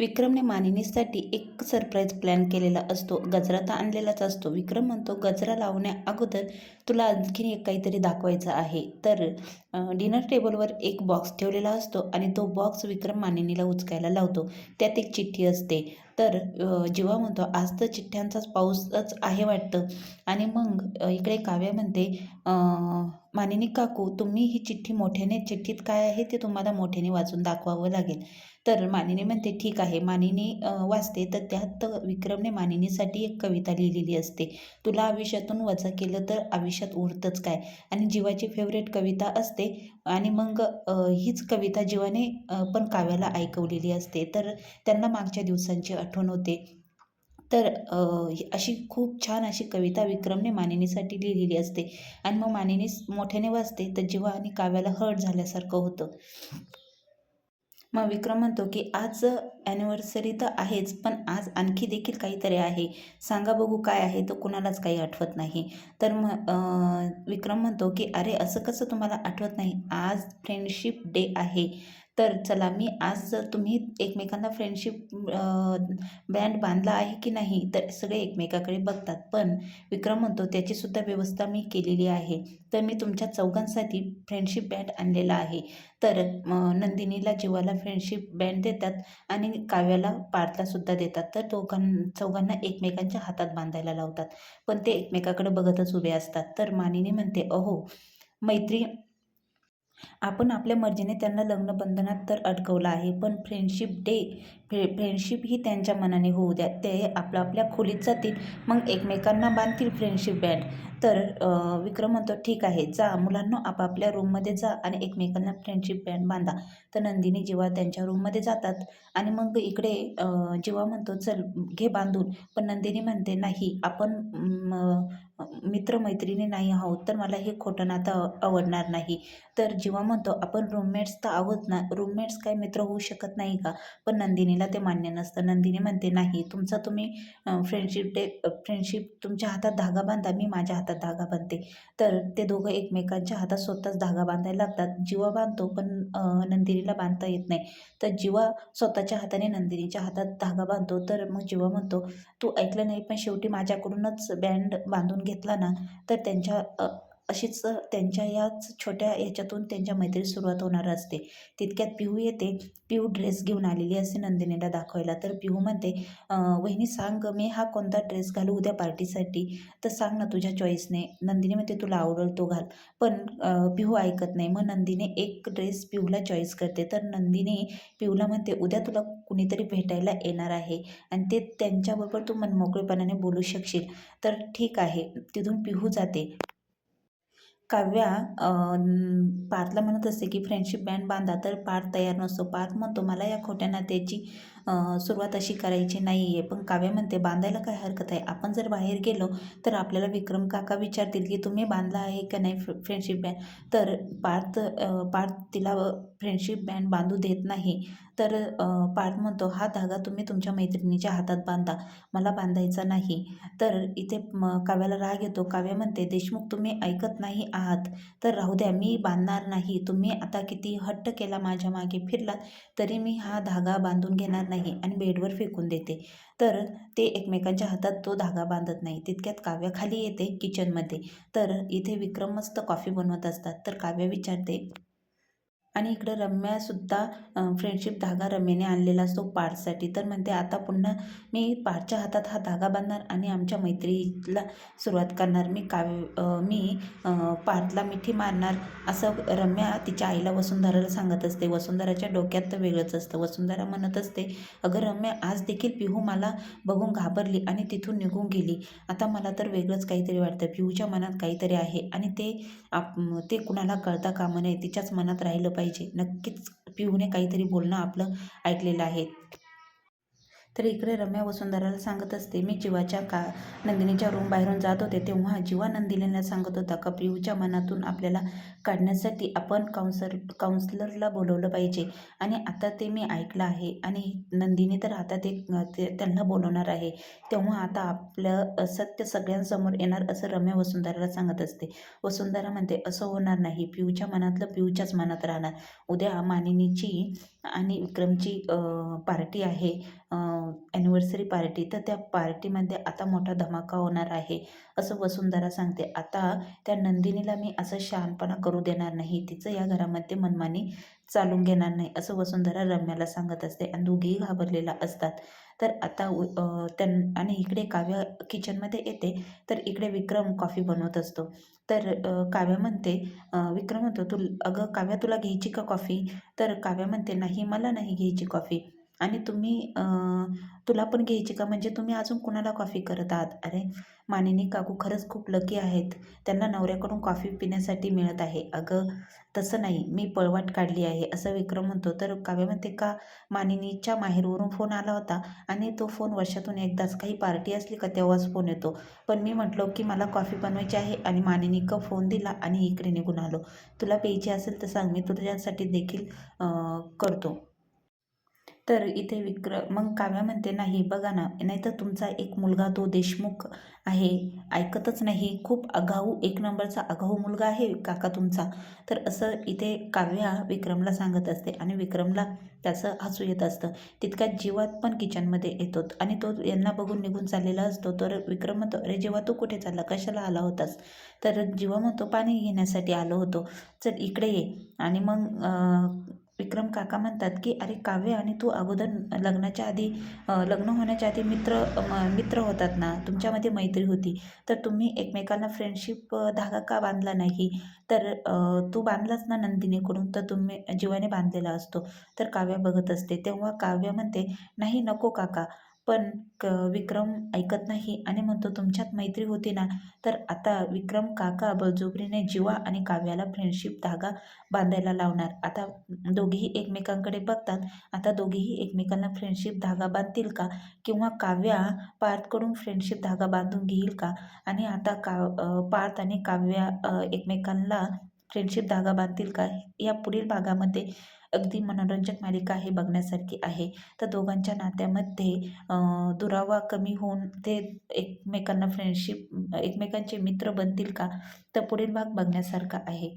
विक्रमने मानिनीसाठी एक surprise plan केलेला असतो. गजरा तर आणलेलाच असतो. विक्रम म्हणतो गजरा लावण्या अगोदर तुला आणखीन एक काहीतरी दाखवायचं आहे. तर डिनर टेबलवर एक बॉक्स ठेवलेला असतो आणि तो बॉक्स विक्रम मानिनीला उचकायला लावतो. त्यात एक चिठ्ठी असते. तर जेव्हा जीवा म्हणतो आज तर चिठ्ठ्यांचाच पाऊसच आहे वाटतं. आणि मग इकडे काव्या म्हणते मानिनी काकू तुम्ही ही चिठ्ठी मोठ्याने चिठ्ठीत काय आहे ते तुम्हाला मोठ्याने वाचून दाखवावं लागेल. तर मानिनी म्हणते ठीक आहे. मानिनी वाचते. तर त्यात विक्रमने मानिनीसाठी एक कविता लिहिलेली असते. तुला आयुष्यातून वजा केलं तर आयुष्यात उरतंच काय? आणि जीवाची फेवरेट कविता असते. आणि मग हीच कविता जीवाने पण काव्याला ऐकवलेली असते. तर त्यांना मागच्या दिवसांची आठवण होते. तर अशी खूप छान अशी कविता विक्रमने मानिनीसाठी लिहिलेली असते. आणि मग मानिनी मोठ्याने वाचते तर जेव्हा आणि काव्याला हर्ट झाल्यासारखं होतं. मग विक्रम म्हणतो की आज ॲनिव्हर्सरी तर आहेच पण आज आणखी देखील काहीतरी आहे. सांगा बघू काय आहे तर कुणालाच काही आठवत नाही. तर मग विक्रम म्हणतो की अरे असं कसं तुम्हाला आठवत नाही? आज फ्रेंडशिप डे आहे. तर चला मी आज जर तुम्ही एकमेकांना फ्रेंडशिप बँड बांधला आहे की नाही तर सगळे एकमेकाकडे बघतात. पण विक्रम म्हणतो त्याचीसुद्धा व्यवस्था मी केलेली आहे. तर मी तुमच्या चौघांसाठी फ्रेंडशिप बँड आणलेला आहे. तर नंदिनीला जीवाला फ्रेंडशिप बँड देतात आणि काव्याला पार्थलासुद्धा देतात. तर दोघां चौघांना एकमेकांच्या हातात बांधायला लावतात. पण ते एकमेकाकडे बघतच उभे असतात. तर मानिनी म्हणते अहो मैत्री आपण आपल्या मर्जीने त्यांना लग्नबंधनात तर अडकवलं आहे पण फ्रेंडशिप डे फ्रे फ्रेंडशिप ही त्यांच्या मनाने होऊ द्या. ते आपल्या आपल्या खोलीत जातील मग एकमेकांना बांधतील फ्रेंडशिप बँड तर विक्रम म्हणतो ठीक आहे जा मुलांना आपापल्या रूममध्ये जा आणि एकमेकांना फ्रेंडशिप बँड बांधा. तर नंदिनी जेव्हा त्यांच्या रूममध्ये जातात आणि मग इकडे जेव्हा म्हणतो चल घे बांधून. पण नंदिनी म्हणते नाही आपण मित्रमैत्रिणी नाही आहोत तर मला हे खोटं नातं आवडणार नाही. तर जेव्हा म्हणतो आपण रूममेट्स तर आहोत ना रूममेट्स काय मित्र होऊ शकत नाही का? पण नंदिनीला ते मान्य नसतं. नंदिनी म्हणते नाही तुमचा तुम्ही फ्रेंडशिप डे फ्रेंडशिप तुमच्या हातात धागा बांधा मी माझ्या हातात धागा बांधते. तर ते दोघं एकमेकांच्या हातात स्वतःच धागा बांधायला लागतात. जीवा बांधतो पण नंदिनीला बांधता येत नाही. तर जीवा स्वतःच्या हाताने नंदिनीच्या हातात धागा बांधतो. तर मग जीवा म्हणतो तू ऐकलं नाही पण शेवटी माझ्याकडूनच बँड बांधून घेतला ना तर त्यांच्या अशीच त्यांच्या याच छोट्या ह्याच्यातून त्यांच्या मैत्री सुरुवात होणार असते. तितक्यात पिहू येते. पिहू ड्रेस घेऊन आलेली असते नंदिनीला दाखवायला. तर पिहू म्हणते वहिनी सांग मी हा कोणता ड्रेस घालू उद्या पार्टीसाठी? तर सांग ना तुझ्या चॉईसने. नंदिनी म्हणते तुला आवडेल तो घाल. पण पिहू ऐकत नाही. मग नंदिनी एक ड्रेस पिहूला चॉईस करते. तर नंदिनी पिहूला म्हणते उद्या तुला कुणीतरी भेटायला येणार आहे आणि ते त्यांच्याबरोबर तू मनमोकळेपणाने बोलू शकशील. तर ठीक आहे. तिथून पिहू जाते. काव्या पार्थला म्हणत असते की फ्रेंडशिप बँड बांधा तर पार्थ तयार नसतो. पार्थ म्हणतो मला या खोट्या नात्याची सुरुवात अशी करायची नाही आहे पण काव्या म्हणते बांधायला काय हरकत आहे? आपण जर बाहेर गेलो तर आपल्याला विक्रम काका विचारतील की तुम्ही बांधला आहे का नाही फ्रेंडशिप बँड? तर पार्थ पार्थ तिला फ्रेंडशिप बँड बांधू देत नाही. तर पार्थ म्हणतो हा धागा तुम्ही तुमच्या मैत्रिणीच्या हातात बांधा. मला बांधायचा नाही. तर इथे काव्याला राग येतो. काव्या म्हणते देशमुख तुम्ही ऐकत नाही आहात. तर राहू द्या मी बांधणार नाही. तुम्ही आता किती हट्ट केला माझ्या मागे फिरलात तरी मी हा धागा बांधून घेणार नाही आणि बेडवर फेकून देते. तर ते एकमेकांच्या हातात तो धागा बांधत नाही. तितक्यात काव्या खाली येते किचनमध्ये तर इथे विक्रम मस्त कॉफी बनवत असतात. तर काव्या विचारते आणि इकडं रम्यासुद्धा फ्रेंडशिप धागा रम्याने आणलेला असतो पार्थसाठी तर म्हणते आता पुन्हा मी पार्थच्या हातात हा धागा बांधणार आणि आमच्या मैत्रीला सुरुवात करणार. मी काव्य मी अं, पार्थला मिठी मारणार. असं रम्या तिच्या आईला वसुंधराला सांगत असते. वसुंधराच्या डोक्यात तर वेगळंच असतं. वसुंधरा म्हणत असते अगं रम्या आज देखील पिहू मला बघून घाबरली आणि तिथून निघून गेली. आता मला तर वेगळंच काहीतरी वाटतं. पिहूच्या मनात काहीतरी आहे आणि ते आप ते कुणाला कळता कामं नये. तिच्याच मनात राहिलं पाहिजे. नक्कीच पिहूने काहीतरी बोलणं आपलं ऐकलेलं आहे. तर इकडे रम्या वसुंधराला सांगत असते मी जीवाच्या का नंदिनीच्या रूम बाहेरून जात होते तेव्हा जीवा नंदिनीला सांगत होता का पियूच्या मनातून आपल्याला काढण्यासाठी आपण काउन्सर काउन्सलरला बोलवलं पाहिजे. आणि आता ते मी ऐकलं आहे आणि नंदिनी तर आता ते ते त्यांना बोलवणार आहे. तेव्हा आता आपलं सत्य सगळ्यांसमोर येणार असं रम्या वसुंधराला सांगत असते. वसुंधरा म्हणते असं होणार नाही. पिऊच्या मनातलं पिऊच्याच मनात राहणार. उद्या मानिनीची आणि विक्रमची पार्टी आहे. ॲनिव्हर्सरी पार्टी तर त्या पार्टीमध्ये आता मोठा धमाका होणार आहे असं वसुंधरा सांगते. आता त्या नंदिनीला मी असं शहाणपणा करू देणार नाही तिचं या घरामध्ये मनमानी चालून घेणार नाही असं वसुंधरा रम्याला सांगत असते आणि दोघेही घाबरलेला असतात. तर आता त्यां आणि इकडे काव्य किचनमध्ये येते तर इकडे विक्रम कॉफी बनवत असतो. तर काव्या म्हणते विक्रम म्हणतो तू अगं काव्या तुला घ्यायची का कॉफी तर काव्या म्हणते नाही मला नाही घ्यायची कॉफी आणि तुम्ही तुला पण घ्यायची का? म्हणजे तुम्ही अजून कुणाला कॉफी करत आहात? अरे मानिनी काकू खरंच खूप लकी आहेत. त्यांना नवऱ्याकडून कॉफी पिण्यासाठी मिळत आहे. अगं तसं नाही. मी पळवाट काढली आहे. असं विक्रम म्हणतो. तर काव्य म्हणते का मानिनीच्या माहेरवरून फोन आला होता आणि तो फोन वर्षातून एकदाच काही पार्टी असली का तेव्हाच फोन येतो. पण मी म्हटलो की मला कॉफी बनवायची आहे आणि मानिनी का फोन दिला आणि इकडे निघून आलो. तुला प्यायची असेल तर सांग. मी तुझ्यासाठी देखील करतो. तर इथे विक्र मग काव्या म्हणते नाही बघा ना नाहीतर तुमचा एक मुलगा तो देशमुख आहे. ऐकतच नाही. खूप आगाऊ एक नंबरचा आगाऊ मुलगा आहे काका तुमचा. तर असं इथे काव्या विक्रमला सांगत असते आणि विक्रमला त्याचं हसू येत असतं. तितक्यात जीवात पण किचनमध्ये येतो आणि तो यांना बघून निघून चाललेला असतो. तर विक्रम म्हणतो अरे जेव्हा तू कुठे चालला कशाला आला होतास? तर जीवा म्हणतो पाणी घेण्यासाठी आलो होतो. चल इकडे ये. आणि मग विक्रम काका म्हणतात की अरे काव्य आणि तू अगोदर लग्नाच्या आधी लग्न होण्याच्या आधी मित्र मित्र होतात ना? तुमच्यामध्ये मैत्री होती. तर तुम्ही एकमेकांना फ्रेंडशिप धागा का बांधला नाही? तर तू बांधलाच ना नंदिनीकडून? तर तुम्ही जीवाने बांधलेला असतो. तर काव्य बघत असते. तेव्हा काव्य म्हणते नाही नको काका. पण क विक्रम ऐकत नाही आणि म्हणतो तुमच्यात मैत्री होती ना? तर आता विक्रम काका बळजोबरीने जीवा आणि काव्याला फ्रेंडशिप धागा बांधायला लावणार. आता दोघेही एकमेकांकडे बघतात. आता दोघेही एकमेकांना फ्रेंडशिप धागा बांधतील का? किंवा काव्या पार्थकडून फ्रेंडशिप धागा बांधून घेईल का? आणि आता का पार्थ आणि काव्या एकमेकांना फ्रेंडशिप धागा बांधतील का? या पुढील भागामध्ये अगदी मनोरंजक मालिका आहे बघण्यासारखी आहे. तर दोघांच्या नात्यामध्ये दुरावा कमी होऊन ते एकमेकांना फ्रेंडशिप एकमेकांचे मित्र बनतील का? तर पुढील भाग बघण्यासारखा आहे.